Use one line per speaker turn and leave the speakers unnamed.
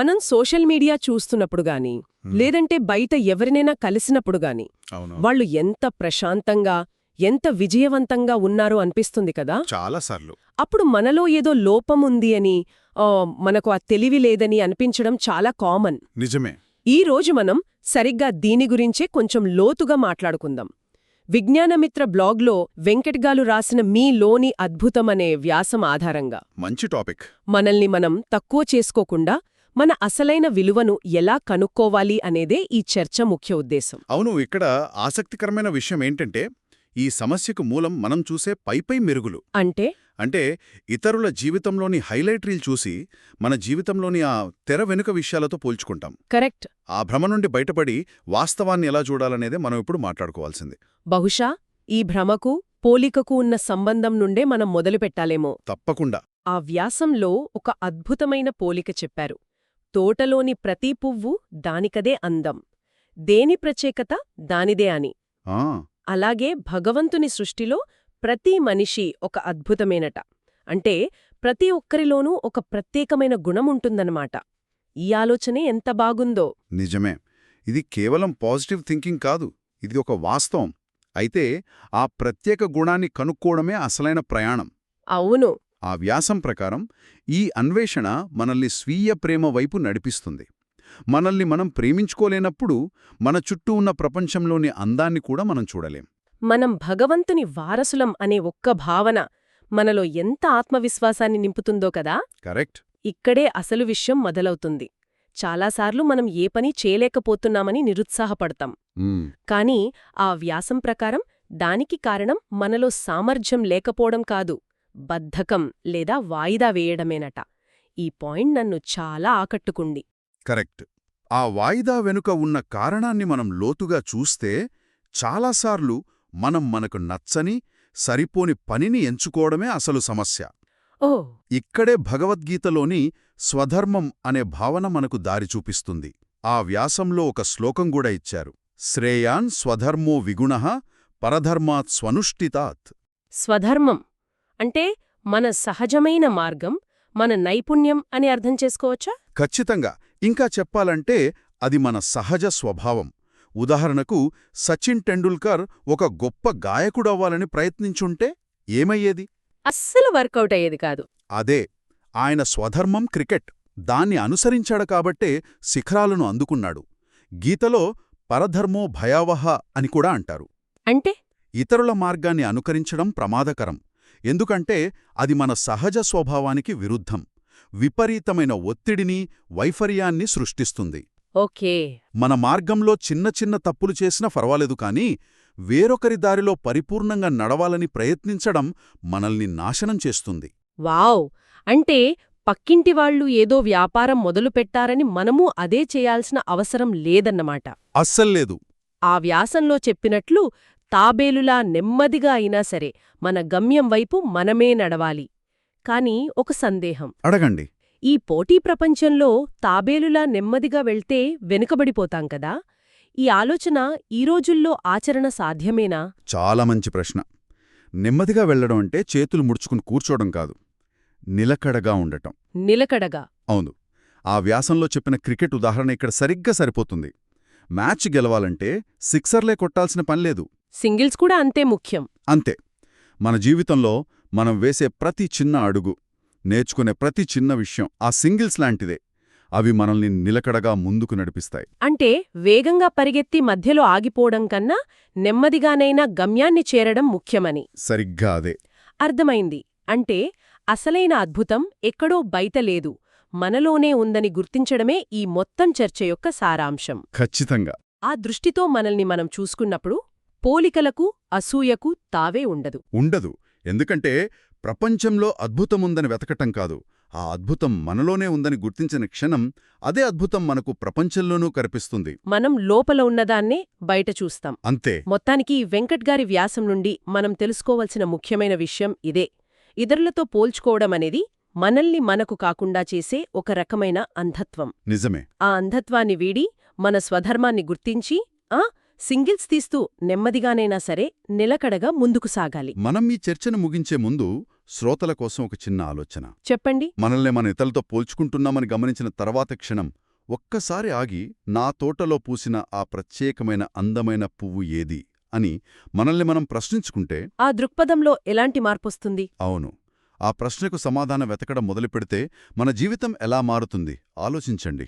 మనం social media చూస్తున్నప్పుడు గాని లేదంటే బయట ఎవరినైనా కలిసినప్పుడు గాని వాళ్ళు ఎంత ప్రశాంతంగా ఎంత విజయవంతంగా ఉన్నారో అనిపిస్తుంది కదా?
చాలా సార్లు.
అప్పుడు మనలో ఏదో లోపముంది అని ఆ, మనకు ఆ తెలివి లేదని అనిపించడం చాలా కామన్.
నిజమే.
ఈ రోజు మనం సరిగ్గా దీని గురించే కొంచెం లోతుగా మాట్లాడుకుందాం. విజ్ఞానమిత్ర బ్లాగ్లో వెంకట్గాలు రాసిన మీ లోని అద్భుతమనే వ్యాసం ఆధారంగా.
మంచి టాపిక్.
మనల్ని మనం తక్కువ చేసుకోకుండా మన అసలైన విలువను ఎలా కనుక్కోవాలి అనేదే ఈ చర్చ ముఖ్య ఉద్దేశం.
అవును ఇక్కడ ఆసక్తికరమైన విషయం ఏంటంటే ఈ సమస్యకు మూలం మనం చూసే పైపై మెరుగులు.
అంటే?
అంటే ఇతరుల జీవితంలోని హైలైట్ రీల్ చూసి మన జీవితంలోని ఆ తెర వెనుక విషయాలతో పోల్చుకుంటాం.
కరెక్ట్.
ఆ భ్రమ నుండి బయటపడి వాస్తవాన్ని ఎలా చూడాలనేదే మనం ఇప్పుడు మాట్లాడుకోవాల్సింది.
బహుశా ఈ భ్రమకు పోలికకు ఉన్న సంబంధం నుండే మనం మొదలుపెట్టాలేమో.
తప్పకుండా.
ఆ వ్యాసంలో ఒక అద్భుతమైన పోలిక చెప్పారు. తోటలోని ప్రతి పువ్వు దానికదే అందం. దేని ప్రత్యేకత? దానిదే అని.
ఆ.
అలాగే భగవంతుని సృష్టిలో ప్రతి మనిషి ఒక అద్భుతమేనట. అంటే ప్రతి ఒక్కరిలోనూ ఒక ప్రత్యేకమైన గుణముంటుందన్నమాట ఈ ఆలోచనే ఎంత బాగుందో.
నిజమే. ఇది కేవలం పాజిటివ్ థింకింగ్ కాదు. ఇది ఒక వాస్తవం. అయితే ఆ ప్రత్యేక గుణాన్ని కనుక్కోవడమే అసలైన ప్రయాణం.
అవును.
ఆ వ్యాసం ప్రకారం ఈ అన్వేషణ మనల్ని స్వీయ ప్రేమ వైపు నడిపిస్తుంది. మనల్ని మనం ప్రేమించుకోలేనప్పుడు మన చుట్టూ ఉన్న ప్రపంచంలోని అందాన్ని కూడా మనం చూడలేం.
మనం భగవంతుని వారసులం అనే ఒక్క భావన మనలో ఎంత ఆత్మవిశ్వాసాన్ని నింపుతుందో కదా?
కరెక్ట్.
ఇక్కడే అసలు విషయం మొదలవుతుంది. చాలాసార్లు మనం ఏ పని చేయలేకపోతున్నామని నిరుత్సాహపడతాం. కానీ ఆ వ్యాసం ప్రకారం దానికి కారణం మనలో సామర్థ్యం లేకపోవడం కాదు. బద్ధకం లేదా వాయిదా వేయడమేనట. ఈ పాయింట్ నన్ను చాలా ఆకట్టుకుంది.
కరెక్ట్. ఆ వాయిదా వెనుక ఉన్న కారణాన్ని మనం లోతుగా చూస్తే చాలాసార్లు మనం మనకు నచ్చని సరిపోని పనిని ఎంచుకోవడమే అసలు సమస్య.
ఓ!
ఇక్కడే భగవద్గీతలోని స్వధర్మం అనే భావన మనకు దారి చూపిస్తుంది. ఆ వ్యాసంలో ఒక శ్లోకం కూడా ఇచ్చారు. శ్రేయాన్ స్వధర్మో విగుణః పరధర్మాత్ స్వనుష్ఠితాత్.
స్వధర్మం అంటే మన సహజమైన మార్గం మన నైపుణ్యం అని అర్థం చేసుకోవచ్చా?
ఖచ్చితంగా. ఇంకా చెప్పాలంటే అది మన సహజ స్వభావం. ఉదాహరణకు సచిన్ టెండూల్కర్ ఒక గొప్ప గాయకుడవ్వాలని ప్రయత్నించుంటే ఏమయ్యేది?
అస్సలు వర్కౌట్ అయ్యేది కాదు.
అదే ఆయన స్వధర్మం క్రికెట్. దాన్ని అనుసరించాడు కాబట్టే శిఖరాలను అందుకున్నాడు. గీతలో పరధర్మో భయావహ అని కూడా అంటారు.
అంటే?
ఇతరుల మార్గాన్ని అనుకరించడం ప్రమాదకరం. ఎందుకంటే అది మన సహజ స్వభావానికి విరుద్ధం. విపరీతమైన ఒత్తిడిని వైఫర్యాన్ని సృష్టిస్తుంది.
ఓకే.
మన మార్గంలో చిన్న చిన్న తప్పులు చేసినా పర్వాలేదు కానీ వేరొకరి దారిలో పరిపూర్ణంగా నడవాలని ప్రయత్నించడం మనల్ని నాశనం చేస్తుంది.
వావ్! అంటే పక్కింటి వాళ్ళు ఏదో వ్యాపారం మొదలుపెట్టారని మనమూ అదే చేయాల్సిన అవసరం లేదన్నమాట.
అస్సల్లేదు
ఆ వ్యాసంలో చెప్పినట్లు తాబేలులా నెమ్మదిగా అయినా సరే మన గమ్యం వైపు మనమే నడవాలి. కాని ఒక సందేహం.
అడగండి.
ఈ పోటీ ప్రపంచంలో తాబేలులా నెమ్మదిగా వెళ్తే వెనుకబడిపోతాం కదా? ఈ ఆలోచన ఈ రోజుల్లో ఆచరణ సాధ్యమేనా?
చాలా మంచి ప్రశ్న. నెమ్మదిగా వెళ్ళడం అంటే చేతులు ముడుచుకుని కూర్చోవడం కాదు. నిలకడగా ఉండటం.
నిలకడగా.
అవును. ఆ వ్యాసంలో చెప్పిన క్రికెట్ ఉదాహరణ ఇక్కడ సరిగ్గా సరిపోతుంది. మ్యాచ్ గెలవాలంటే సిక్సర్లే కొట్టాల్సిన పనిలేదు
సింగిల్స్ కూడా అంతే ముఖ్యం.
అంతే. మన జీవితంలో మనం వేసే ప్రతి చిన్న అడుగు నేర్చుకునే ప్రతి చిన్న విషయం ఆ సింగిల్స్ లాంటిదే. అవి మనల్ని నిలకడగా ముందుకు నడిపిస్తాయి.
అంటే వేగంగా పరిగెత్తి మధ్యలో ఆగిపోవడం కన్నా నెమ్మదిగానైనా గమ్యాన్ని చేరడం ముఖ్యమని.
సరిగ్గా అదే.
అర్థమైంది. అంటే అసలైన అద్భుతం ఎక్కడో బయట లేదు. మనలోనే ఉందని గుర్తించడమే ఈ మొత్తం చర్చ యొక్క సారాంశం.
ఖచ్చితంగా.
ఆ దృష్టితో మనల్ని మనం చూసుకున్నప్పుడు పోలికలకు అసూయకు తావే ఉండదు.
ఉండదు. ఎందుకంటే ప్రపంచంలో అద్భుతముందని వెతకటం కాదు. ఆ అద్భుతం మనలోనే ఉందని గుర్తించిన క్షణం అదే అద్భుతం మనకు ప్రపంచంలోనూ కనిపిస్తుంది.
మనం లోపల ఉన్నదాన్నే బయట చూస్తాం.
అంతే.
మొత్తానికి వెంకట్ గారి వ్యాసం నుండి మనం తెలుసుకోవలసిన ముఖ్యమైన విషయం ఇదే. ఇతరులతో పోల్చుకోవడం అనేది మనల్ని మనకు కాకుండా చేసే ఒక రకమైన అంధత్వం.
నిజమే.
ఆ అంధత్వాన్ని వీడి మన స్వధర్మాన్ని గుర్తించి ఆ సింగిల్స్ తీస్తూ నెమ్మదిగానైనా సరే నిలకడగా ముందుకు సాగాలి.
మనం ఈ చర్చను ముగించే ముందు శ్రోతల కోసం ఒక చిన్న ఆలోచన.
చెప్పండి.
మనల్ని మన ఇతరులతో పోల్చుకుంటున్నామని గమనించిన తర్వాత క్షణం ఒక్కసారి ఆగి నా తోటలో పూసిన ఆ ప్రత్యేకమైన అందమైన పువ్వు ఏది అని మనల్ని మనం ప్రశ్నించుకుంటే
ఆ దృక్పథంలో ఎలాంటి మార్పొస్తుంది?
అవును. ఆ ప్రశ్నకు సమాధానం వెతకడం మొదలుపెడితే మన జీవితం ఎలా మారుతుంది? ఆలోచించండి.